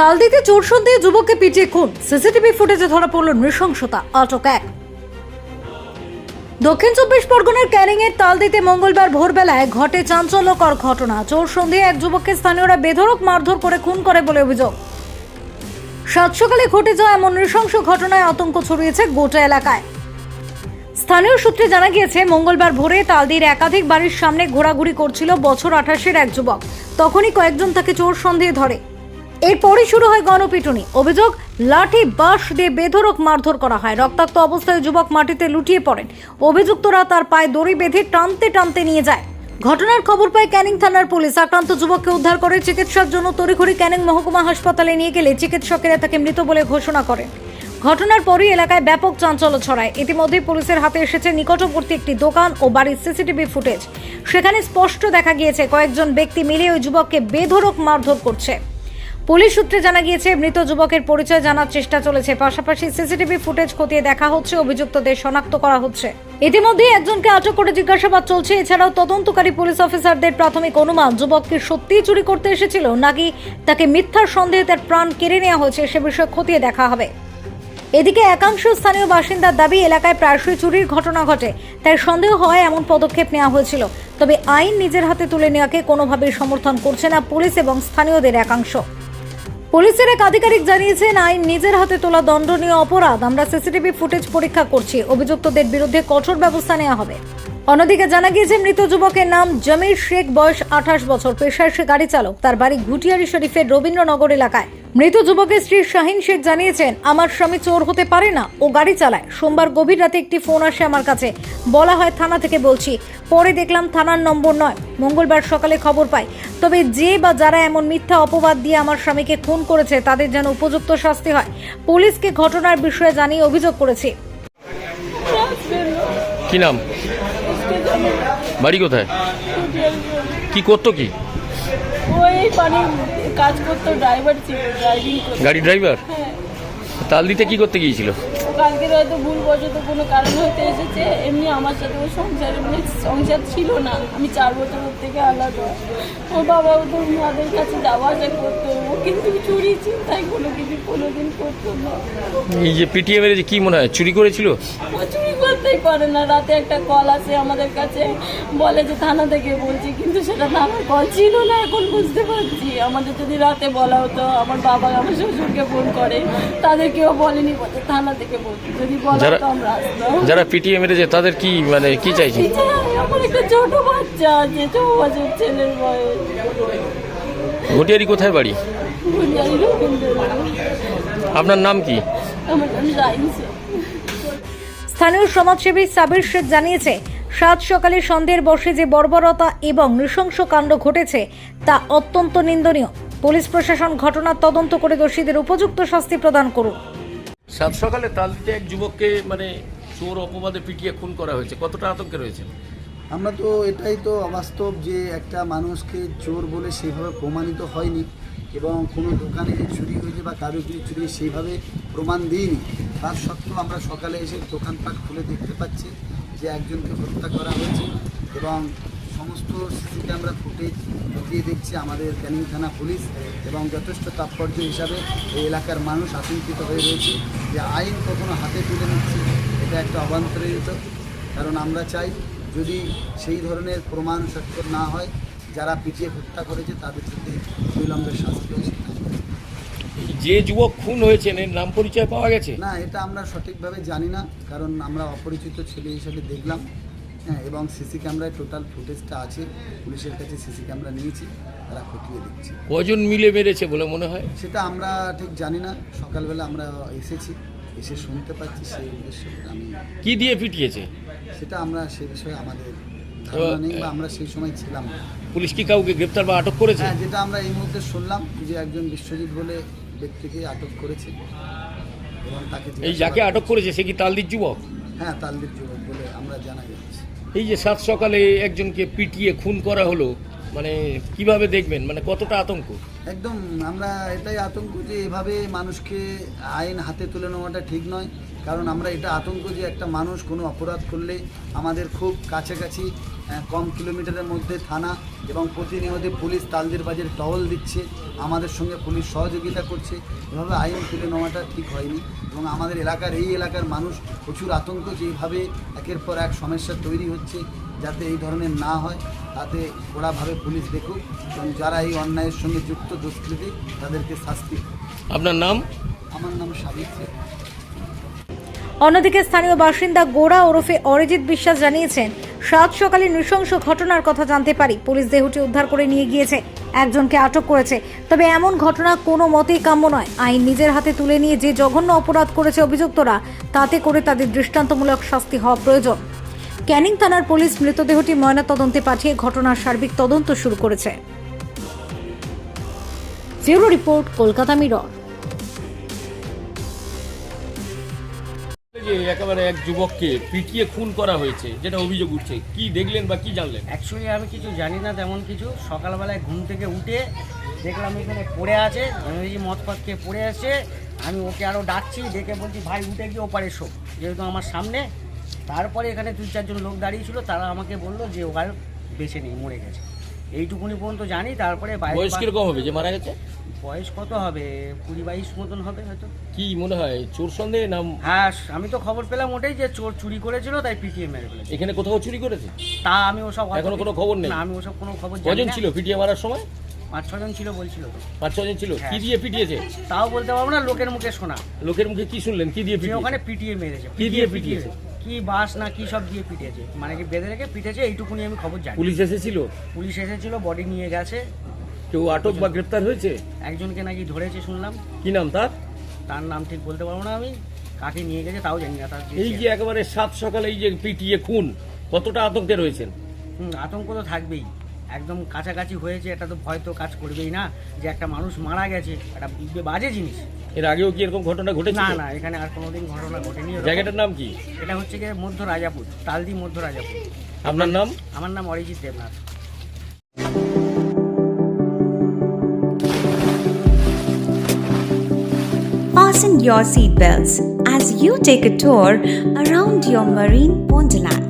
তালদিতে চোর সন্দেহে যুবককে পিটিয়ে খুন। সিসিটিভি ফুটেজে ধরা পড়ল নৃশংসতা, আটক এক। দক্ষিণ চব্বিশ পরগনার ক্যানিং এর তালদিতে মঙ্গলবার ভোরবেলায় ঘটে চাঞ্চল্যকর ঘটনা। চোর সন্দেহে এক যুবককে স্থানীয়রা বেধরক মারধর করে খুন করে বলে অভিযোগ। সাত সকালে ঘটে যাওয়া এমন নৃশংস ঘটনায় আতঙ্ক ছড়িয়েছে গোটা এলাকায়। স্থানীয় সূত্রে জানা গিয়েছে, মঙ্গলবার ভোরে তালদির একাধিক বাড়ির সামনে ঘোরাঘুরি করছিল বছর আঠাশের এক যুবক। তখনই কয়েকজন তাকে চোর সন্দেহে ধরে। এরপরই শুরু হয় গণপিটুনি। অভিযোগ, লাঠি, বাঁশ দিয়ে বেধড়ক মারধর করা হয়। রক্তাক্ত অবস্থায় যুবক মাটিতে লুটিয়ে পড়েন। অভিযুক্তরা তার পায়ে দড়ি বেঁধে টানতে টানতে নিয়ে যায়। ঘটনার খবর পায় ক্যানিং থানার পুলিশ। আক্রান্ত যুবককে উদ্ধার করে চিকিৎসার জন্য তড়িঘড়ি ক্যানিং মহকুমা হাসপাতালে নিয়ে গেলে চিকিৎসকেরা তাকে মৃত বলে ঘোষণা করেন। ঘটনার পরই এলাকায় ব্যাপক চাঞ্চল্য ছড়ায়। ইতিমধ্যে পুলিশের হাতে এসেছে নিকটবর্তী একটি দোকান ও বাড়ির সিসিটিভি ফুটেজ। সেখানে স্পষ্ট দেখা গিয়েছে, কয়েকজন ব্যক্তি মিলে ওই যুবককে বেধরক মারধর করছে। পুলিশ সূত্রে জানা গিয়েছে, মৃত যুবকের পরিচয় জানার চেষ্টা চলেছে। পাশাপাশি সিসিটিভি ফুটেজ খতিয়ে দেখা হচ্ছে, অভিযুক্তদের শনাক্ত করা হচ্ছে। ইতিমধ্যে একজনকে আটক করে জিজ্ঞাসাবাদ চলছে। এছাড়াও তদন্তকারী পুলিশ অফিসারদের প্রাথমিক অনুমান, যুবককে সত্যিই চুরি করতে এসেছিল, নাকি তাকে মিথ্যার সন্দেহে তার প্রাণ কেড়ে নেওয়া হয়েছে, সে বিষয়ে খতিয়ে দেখা হবে। এদিকে একাংশ স্থানীয় বাসিন্দার দাবি, এলাকায় প্রায়শই চুরির ঘটনা ঘটে, তাই সন্দেহ হয় এমন পদক্ষেপ নেওয়া হয়েছিল। তবে আইন নিজের হাতে তুলে নেওয়াকে কোনোভাবেই সমর্থন করছে না পুলিশ এবং স্থানীয়দের একাংশ। পুলিশের এক আধিকারিক জানিয়েছেন, আইন নিজের হাতে তোলা দণ্ডনীয় অপরাধ। আমরা সিসিটিভি ফুটেজ পরীক্ষা করছি। অভিযুক্তদের বিরুদ্ধে কঠোর ব্যবস্থা নেওয়া হবে। অন্যদিকে জানা গিয়েছে, মৃত যুবকের নাম জমির শেখ, বয়স আঠাশ বছর। পেশায় সে গাড়ি চালক। তার বাড়ি ঘুটিয়ারি শরীফের রবীন্দ্রনগর এলাকায়। মৃত যুবকের স্ত্রী শাহিন শেখ জানিয়েছেন, আমার স্বামী চোর হতে পারে না ও গাড়ি চালায়। সোমবার গভীর রাতে একটি ফোন আসে আমার কাছে। বলা হয় থানা থেকে বলছি, পরে দেখলাম থানার নম্বর নয়। মঙ্গলবার সকালে খবর পাই। তবে যে বা যারা এমন মিথ্যা অপবাদ দিয়ে আমার স্বামীকে খুন করেছে, তাদের যেন উপযুক্ত শাস্তি হয়। পুলিশকে ঘটনার বিষয়ে জানিয়ে অভিযোগ করেছি। কি নাম? বাড়ি কোথায়? কি করতো কি? ওই পানি কাজ করতো ড্রাইভার ছিল ড্রাইভিং করতো। গাড়ি ড্রাইভার হ্যাঁ। তাল দিতে কি করতে গিয়েছিল? ও কালকে হয়তো ভুল বশত কোনো কারণ হতে এসেছে এমনি আমার সাথে ও সংসার মানে সংসার ছিল না। আমি চার বছর থেকে আলাদা। ও বাবা তো ওনাদের কাছে যাওয়া আসা করতো ও কিন্তু চুরি চিন্তায় কোনো কিছু কোনোদিন করতো না। এই যে পিটিএ মেরেছে কি মনে হয়? চুরি করেছিল? ও চুরি করতেই পারে না। রাতে একটা কল আসে আমাদের কাছে বলে যে থানা থেকে বলছি কিন্তু সেটা থানার কল ছিল না এখন বুঝতে পারছি। আমাদের যদি রাতে বলা হতো আমার বাবা আমার শ্বশুরকে ফোন করে তাদের কেউ বলেনি বলতে থানা থেকে বলছি। যদি বলা হতো আমরা আসতাম। যারা পিটিএ মেরেছে তাদের কি মানে কি চাইছে? আমার একটা ছোট বাচ্চা আছে ছ বছর ছেলের বয়স। ঘটিয়ারি কোথায় বাড়ি? আপনার নাম কি? আমার নাম রাইমসে স্থানীয় সমাজসেবী সাবির শেখ জানিয়েছে সাত সকালে সন্ধ্যের বসে যে বর্বরতা এবং নৃশংস কাণ্ড ঘটেছে তা অত্যন্ত নিন্দনীয়। পুলিশ প্রশাসন ঘটনার তদন্ত করে দোষীদের উপযুক্ত শাস্তি প্রদান করুন। সাত সকালে তাল দিতে এক যুবককে মানে চোর অপবাদে পিটিয়ে খুন করা হয়েছে। কতটা আতঙ্কে রয়েছে আমরা তো এটাই তো অবাস্তব যে একটা মানুষকে চোর বলে সেভাবে প্রমাণিত হয়নি। এবং কোনো দোকানে যে চুরি হয়েছে বা কারও কিছু চুরি সেইভাবে প্রমাণ দিইনি। তার সত্ত্বেও আমরা সকালে এসে দোকানপাট খুলে দেখতে পাচ্ছি যে একজনকে হত্যা করা হয়েছে এবং সমস্ত সিসি ক্যামেরা ফুটেজ খতিয়ে দেখছে আমাদের ক্যানিং থানা পুলিশ এবং যথেষ্ট তাৎপর্য হিসাবে এই এলাকার মানুষ আতঙ্কিত হয়ে রয়েছে যে আইন কখনো হাতে তুলে নিচ্ছে, এটা একটা অবান্তরিত। কারণ আমরা চাই যদি সেই ধরনের প্রমাণ সত্য না হয় যারা পিটিয়ে হত্যা করেছে তাদের প্রতি বিলম্বের শাস্তি যে যুবক খুন হয়েছেন এর নাম পরিচয় পাওয়া গেছে? না এটা আমরা সঠিকভাবে জানি না কারণ আমরা অপরিচিত ছেলে হিসেবে দেখলাম। হ্যাঁ এবং সিসি ক্যামেরায় টোটাল ফুটেজটা আছে পুলিশের কাছে সিসি ক্যামেরা নিয়েছি তারা খতিয়ে দিচ্ছে কজন মিলে মেরেছে বলে মনে হয়? সেটা আমরা ঠিক জানি না সকালবেলা আমরা এসেছি এসে শুনতে পাচ্ছি সেই উদ্দেশ্যে আমি কি দিয়ে পিটিয়েছে? সেটা আমরা সে বিষয়ে আমাদের ধারণা নেই বা আমরা সেই সময় ছিলাম না। পুলিশ কি কাউকে গ্রেপ্তার বা আটক করেছে? হ্যাঁ যেটা আমরা এই মুহূর্তে শুনলাম যে একজন বিশ্বজিৎ বলে ব্যক্তিকে আটক করেছে এবং তাকে এই জিজ্ঞাসাবাদ যাকে আটক করেছে সে কি তালদির যুবক? হ্যাঁ তালদির যুবক বলে আমরা জানা যাচ্ছে। এই যে সাত সকালে একজনকে পিটিয়ে খুন করা হলো মানে কীভাবে দেখবেন? মানে কতটা আতঙ্ক? একদম, আমরা এটাই আতঙ্ক যে এভাবে মানুষকে আইন হাতে তুলে নেওয়াটা ঠিক নয়। কারণ আমরা এটা আতঙ্ক যে একটা মানুষ কোনো অপরাধ করলে আমাদের খুব কাছাকাছি কম কিলোমিটারের মধ্যে থানা এবং প্রতিনিয়ত পুলিশ তালদের বাজের টহল দিচ্ছে। আমাদের সঙ্গে পুলিশ সহযোগিতা করছে। এভাবে আইন তুলে নেওয়াটা ঠিক হয়নি এবং আমাদের এলাকার এই এলাকার মানুষ প্রচুর আতঙ্ক যে এইভাবে একের পর এক সমস্যা তৈরি হচ্ছে যাতে এই ধরনের না হয়। তাতে কড়াভাবে পুলিশ দেখুক এবং যারা এই অন্যায়ের সঙ্গে যুক্ত দুষ্কৃতি তাদেরকে শাস্তি। আপনার নাম? আমার নাম সাবিক শেখ। অন্যদিকে স্থানীয় বাসিন্দা গোড়া ওরফে অরিজিৎ বিশ্বাস জানিয়েছেন সাত সকালে নৃশংস ঘটনার কথা জানতে পারি। পুলিশ দেহটি উদ্ধার করে নিয়ে গিয়েছে। একজনকে আটক করেছে। তবে এমন ঘটনা কোনো মতেই কাম্য নয়। আইন নিজের হাতে তুলে নিয়ে যে জঘন্য অপরাধ করেছে অভিযুক্তরা, তাতে করে তাদের দৃষ্টান্তমূলক শাস্তি হওয়া প্রয়োজন। ক্যানিং থানার পুলিশ মৃতদেহটি ময়নাতদন্তে পাঠিয়ে ঘটনার সার্বিক তদন্ত শুরু করেছে। Report, Kolkata Mirror. যে একেবারে এক যুবককে পিটিয়ে খুন করা হয়েছে, যেটা অভিযোগ উঠছে। কি দেখলেন বা কি জানলেন? অ্যাকচুয়ালি আমি কিছু জানি না তেমন কিছু। সকালবেলায় ঘুম থেকে উঠে দেখলাম এখানে পড়ে আছে ইংরেজি মদ খেয়ে পড়ে আছে। আমি ওকে আরও ডাকছি, ডেকে বলছি, ভাই, উঠে গিয়ে ওপারে শো। যেহেতু আমার সামনে। তারপরে এখানে দুই, চারজন লোক দাঁড়িয়ে ছিল, তারা আমাকে বলল যে ও বেছে নেই, মরে গেছে। এইটুকুনি পর্যন্ত জানি তারপরে বয়স কীরকম হবে? যে মারা গেছে? বয়স কত হবে? কুড়ি বাইশ মতন হবে হয়তো। কি মনে হয় চোর সন্দেহে নাম হ্যাঁ আমি তো খবর পেলাম ওটাই যে চোর চুরি করেছিল তাই পিটিয়ে মেরে ফেলেছে। এখানে কোথাও চুরি করেছে? তা আমি ওসব এখনও কোনো খবর নেই? না আমি ওসব কোনো খবর জানি কজন ছিল পিটিয়ে মারার সময়? পাঁচ ছজন ছিল বলছিল পাঁচ ছজন ছিল। কি হ্যাঁ। দিয়ে পিটিয়েছে? তাও বলতে পারব না লোকের মুখে শোনা। লোকের মুখে কি শুনলেন? কি দিয়ে যে পিটিয়েছে ওখানে পিটিয়ে মেরেছে। কি দিয়ে পিটিয়েছে? কি বাস না কি সব দিয়ে পিটেছে। মানে কি বেঁধে রেখে পিটেছে এইটুকুনি আমি খবর জানি। পুলিশ এসেছিল? পুলিশ এসেছিল বডি নিয়ে গেছে। কেউ আটক বা গ্রেপ্তার হয়েছে? একজনকে নাকি ধরেছে শুনলাম। কি নাম তার? তার নাম ঠিক বলতে পারব না আমি। কাকে নিয়ে গেছে তাও জানি না তার এই যে একেবারে সাত সকালে এই যে পিটিয়ে খুন কতটা আতঙ্কে রয়েছেন? হুম, আতঙ্ক তো থাকবেই। একদম কাছাকাছি হয়েছে এটা তো ভয় তো কাজ করবেই না যে একটা মানুষ মারা গেছে একটা বাজে জিনিস। এর আগেও কি এরকম ঘটনা ঘটেছে না না এখানে আর কোনোদিন ঘটনা ঘটেনি জায়গাটার নাম কি? এটা হচ্ছে গিয়ে মধ্য রাজাপুর তালদি মধ্য রাজাপুর। আপনার নাম? আমার নাম Arijit Debnath. Fasten your seatbelts as you take a tour around your marine wonderland.